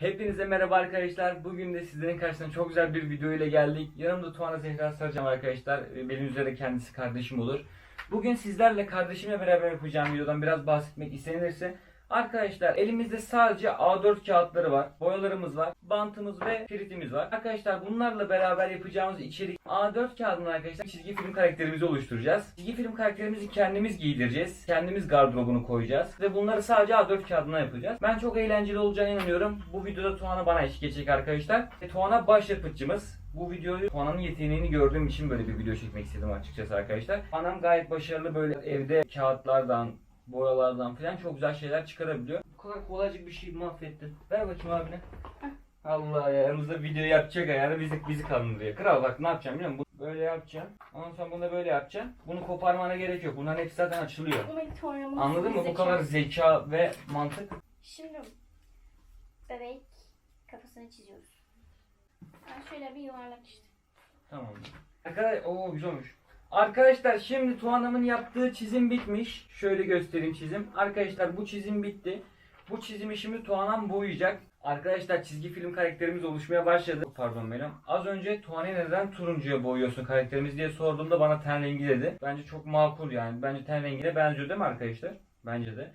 Hepinize merhaba arkadaşlar. Bugün de sizlerin karşısına çok güzel bir video ile geldik. Yanımda Tuana Zehra Sarıcam arkadaşlar. Benim üzere kendisi kardeşim olur. Bugün sizlerle kardeşimle beraber yapacağım videodan biraz bahsetmek istenirse Arkadaşlar elimizde sadece A4 kağıtları var, boyalarımız var, bantımız ve piritimiz var. Arkadaşlar bunlarla beraber yapacağımız içerik A4 kağıdında arkadaşlar çizgi film karakterimizi oluşturacağız. Çizgi film karakterimizi kendimiz giydireceğiz. Kendimiz gardırobunu koyacağız. Ve bunları sadece A4 kağıdına yapacağız. Ben çok eğlenceli olacağına inanıyorum. Bu videoda Tuana bana eşlik edecek arkadaşlar. Ve Tuana başyapıtçımız. Bu videoyu Tuana'nın yeteneğini gördüğüm için böyle bir video çekmek istedim açıkçası arkadaşlar. Anam gayet başarılı böyle evde kağıtlardan, boyalardan falan çok güzel şeyler çıkarabiliyor. Bu kadar kolaycık bir şey mahvettin. Ver bakayım abine. Allah ya yanımızda video yapacak ayarı bizi bizi kandırıyor. Kral bak ne yapacağım biliyor musun? Böyle yapacağım. Ondan sonra bunu da böyle yapacağım. Bunu koparmana gerek yok. Bunların hepsi zaten açılıyor. Bunu Anladın mı? Bu kadar zeka ve mantık. Şimdi bebek kafasını çiziyoruz. Yani şöyle bir yuvarlak işte. Tamam. Arkadaşlar o güzel olmuş. Arkadaşlar şimdi Tuana'mın yaptığı çizim bitmiş. Şöyle göstereyim çizim. Arkadaşlar bu çizim bitti. Bu çizimi şimdi Tuana'm boyayacak. Arkadaşlar çizgi film karakterimiz oluşmaya başladı. Pardon Melam. Az önce Tuana'yı neden turuncuya boyuyorsun karakterimiz diye sorduğumda bana ten rengi dedi. Bence çok makul yani. Bence ten rengine benziyor değil mi arkadaşlar? Bence de.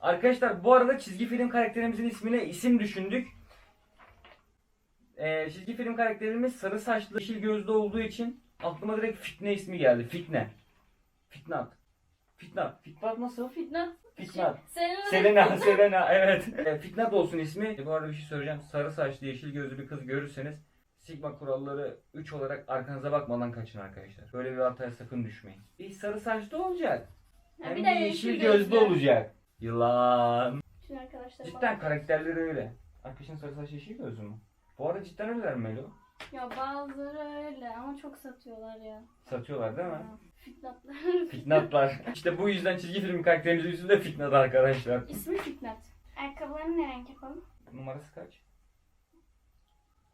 Arkadaşlar bu arada çizgi film karakterimizin ismine isim düşündük. Ee, çizgi film karakterimiz sarı saçlı, yeşil gözlü olduğu için aklıma direkt Fitne ismi geldi. Fitne. Fitnat. Fitnat. Fitnat nasıl? Fitnat. Fitnat. Selena. Selena, Selena evet. Ee, Fitnat olsun ismi. E, bu arada bir şey söyleyeceğim. Sarı saçlı, yeşil gözlü bir kız görürseniz Sigma kuralları 3 olarak arkanıza bakmadan kaçın arkadaşlar. Böyle bir hataya sakın düşmeyin. Bir sarı saçlı olacak. Ha, Hem bir de yeşil gözlü olacak. Yılan. Bütün arkadaşlarım Cidden karakterleri öyle. Arkadaşın sarı saçlı yeşil gözlü mü? Bu arada cidden öyleler mi Melo? Ya bazıları öyle ama çok satıyorlar ya. Satıyorlar değil mi? Fitnatlar. Fitnatlar. işte bu yüzden çizgi film karakterimizin üstünde fitnat arkadaşlar. İsmi Fitnat. Ayakkabılarını ne renk yapalım? Numarası kaç?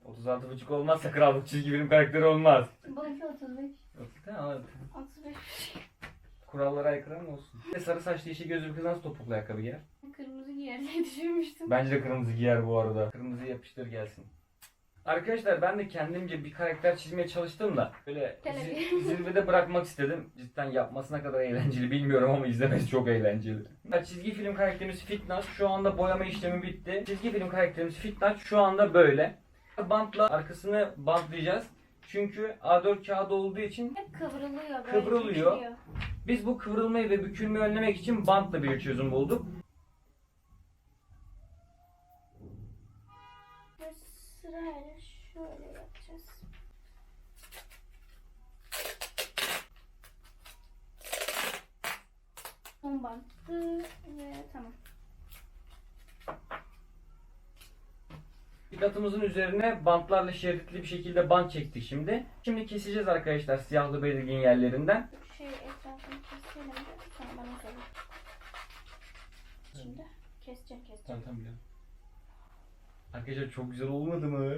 36 buçuk olmazsa krallık çizgi film karakteri olmaz. Bununki 35. Tamam. 35. Kurallara aykırı mı olsun? Ve sarı saçlı yeşil gözlü bir kız nasıl topuklu ayakkabı giyer? Kırmızı giyer diye düşünmüştüm. Bence de kırmızı giyer bu arada. Kırmızı yapıştır gelsin. Arkadaşlar ben de kendimce bir karakter çizmeye çalıştım da böyle zi- zirvede bırakmak istedim. Cidden yapmasına kadar eğlenceli bilmiyorum ama izlemesi çok eğlenceli. Çizgi film karakterimiz Fitnat şu anda boyama işlemi bitti. Çizgi film karakterimiz Fitnat şu anda böyle. Bantla arkasını bantlayacağız. Çünkü A4 kağıdı olduğu için Hep kıvrılıyor böyle. Kıvrılıyor. bükülüyor. biz bu kıvrılmayı ve bükülmeyi önlemek için bantla bir çözüm bulduk. Sırayla şöyle yapacağız. Son banttı ve tamam. Dikatımızın üzerine bantlarla şeritli bir şekilde bant çektik şimdi. Şimdi keseceğiz arkadaşlar siyahlı belirgin yerlerinden. Şey etrafını keselim de sonra bana söyle. Şimdi keseceğim keseceğim. tamam biliyorum. Arkadaşlar çok güzel olmadı mı?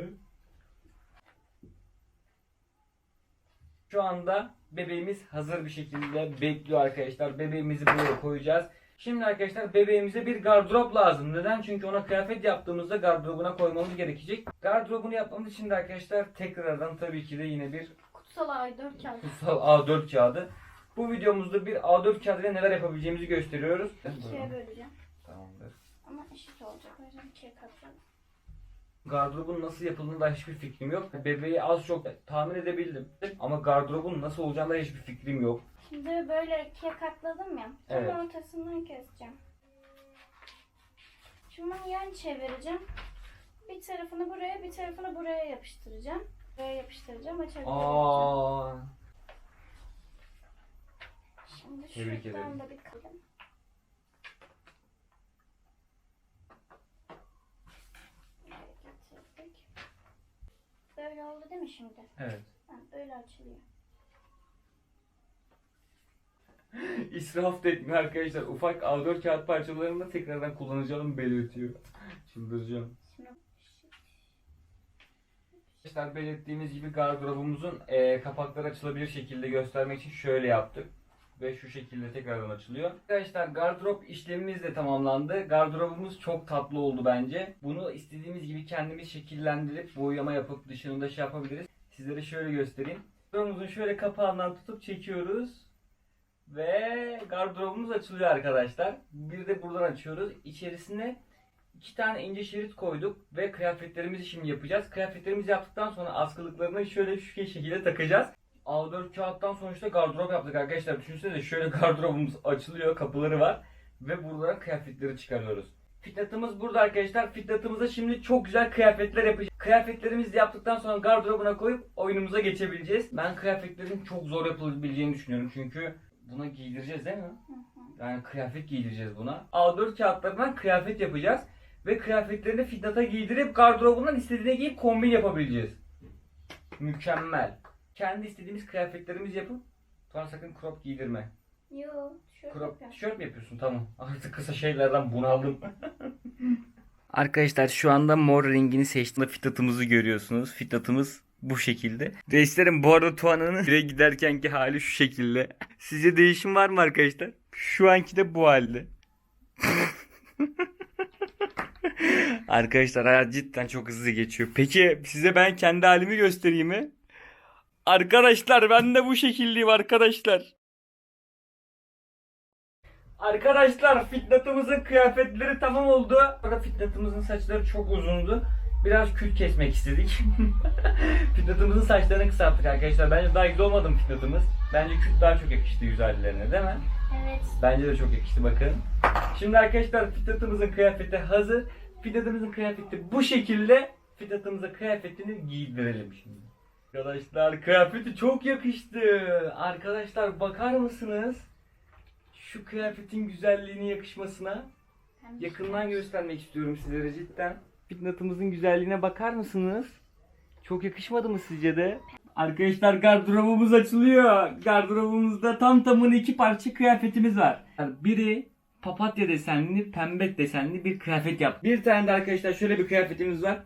Şu anda bebeğimiz hazır bir şekilde bekliyor arkadaşlar. Bebeğimizi buraya koyacağız. Şimdi arkadaşlar bebeğimize bir gardırop lazım. Neden? Çünkü ona kıyafet yaptığımızda gardırobuna koymamız gerekecek. Gardırobunu yapmamız için de arkadaşlar tekrardan tabii ki de yine bir Kutsal ay 4 kağıt. kutsal A4 kağıdı. Bu videomuzda bir A4 kağıdıyla neler yapabileceğimizi gösteriyoruz. İkiye böleceğim. Tamamdır. Ama eşit olacak. O yüzden ikiye katlayalım. Gardırobun nasıl yapıldığında da hiçbir fikrim yok. Bebeği az çok tahmin edebildim. Ama gardırobun nasıl olacağında hiçbir fikrim yok. Şimdi böyle ikiye katladım ya. Evet. Tam ortasından keseceğim. Bunu yan çevireceğim. Bir tarafını buraya, bir tarafını buraya yapıştıracağım. Buraya yapıştıracağım, açabilirim. Aa, Şimdi Tebrik şuradan ederim. da bir kalem. Buraya getirdik. Böyle oldu değil mi şimdi? evet. Ha, böyle açılıyor. İsraf etme arkadaşlar. Ufak A4 kağıt parçalarını da tekrardan kullanacağım belirtiyor. Çıldıracağım. Arkadaşlar belirttiğimiz gibi gardırobumuzun eee, kapakları açılabilir şekilde göstermek için şöyle yaptık. Ve şu şekilde tekrardan açılıyor. Arkadaşlar gardırop işlemimiz de tamamlandı. Gardırobumuz çok tatlı oldu bence. Bunu istediğimiz gibi kendimiz şekillendirip boyama yapıp dışını da şey yapabiliriz. Sizlere şöyle göstereyim. Gardırobumuzun şöyle kapağından tutup çekiyoruz. Ve gardırobumuz açılıyor arkadaşlar. Bir de buradan açıyoruz. İçerisine iki tane ince şerit koyduk ve kıyafetlerimizi şimdi yapacağız. Kıyafetlerimizi yaptıktan sonra askılıklarını şöyle şu şekilde takacağız. A4 kağıttan sonuçta gardırop yaptık arkadaşlar. Düşünsenize şöyle gardırobumuz açılıyor, kapıları var ve buradan kıyafetleri çıkarıyoruz. Fitnatımız burada arkadaşlar. Fitnatımıza şimdi çok güzel kıyafetler yapacağız. Kıyafetlerimizi yaptıktan sonra gardırobuna koyup oyunumuza geçebileceğiz. Ben kıyafetlerin çok zor yapılabileceğini düşünüyorum çünkü buna giydireceğiz değil mi? Yani kıyafet giydireceğiz buna. A4 kağıtlarından kıyafet yapacağız. Ve kıyafetlerini fitnata giydirip gardırobundan istediğine giyip kombin yapabileceğiz. Mükemmel. Kendi istediğimiz kıyafetlerimizi yapıp sonra sakın crop giydirme. Yo, tişört Crop yapıyorum. tişört mü yapıyorsun? Tamam. Artık kısa şeylerden bunaldım. Arkadaşlar şu anda mor rengini seçtim. Fitnatımızı görüyorsunuz. Fitnatımız bu şekilde. Reislerim bu arada Tuana'nın bire giderkenki hali şu şekilde. Sizce değişim var mı arkadaşlar? Şu anki de bu halde. arkadaşlar hayat cidden çok hızlı geçiyor. Peki size ben kendi halimi göstereyim mi? Arkadaşlar ben de bu şekildeyim arkadaşlar. Arkadaşlar fitnatımızın kıyafetleri tamam oldu. Burada fitnatımızın saçları çok uzundu. Biraz kül kesmek istedik. fitnatımızın saçlarını kısalttık arkadaşlar. Bence daha güzel olmadı mı fitnatımız? Bence kül daha çok yakıştı yüz hallerine değil mi? Evet. Bence de çok yakıştı bakın. Şimdi arkadaşlar fitnatımızın kıyafeti hazır. Fitnatımızın kıyafeti bu şekilde. Fitnatımıza kıyafetini giydirelim şimdi. Arkadaşlar kıyafeti çok yakıştı. Arkadaşlar bakar mısınız? Şu kıyafetin güzelliğine yakışmasına. Yakından göstermek istiyorum sizlere cidden. Fitnatımızın güzelliğine bakar mısınız? Çok yakışmadı mı sizce de? Arkadaşlar gardırobumuz açılıyor. Gardırobumuzda tam tamına iki parça kıyafetimiz var. Biri papatya desenli, pembe desenli bir kıyafet yap. Bir tane de arkadaşlar şöyle bir kıyafetimiz var.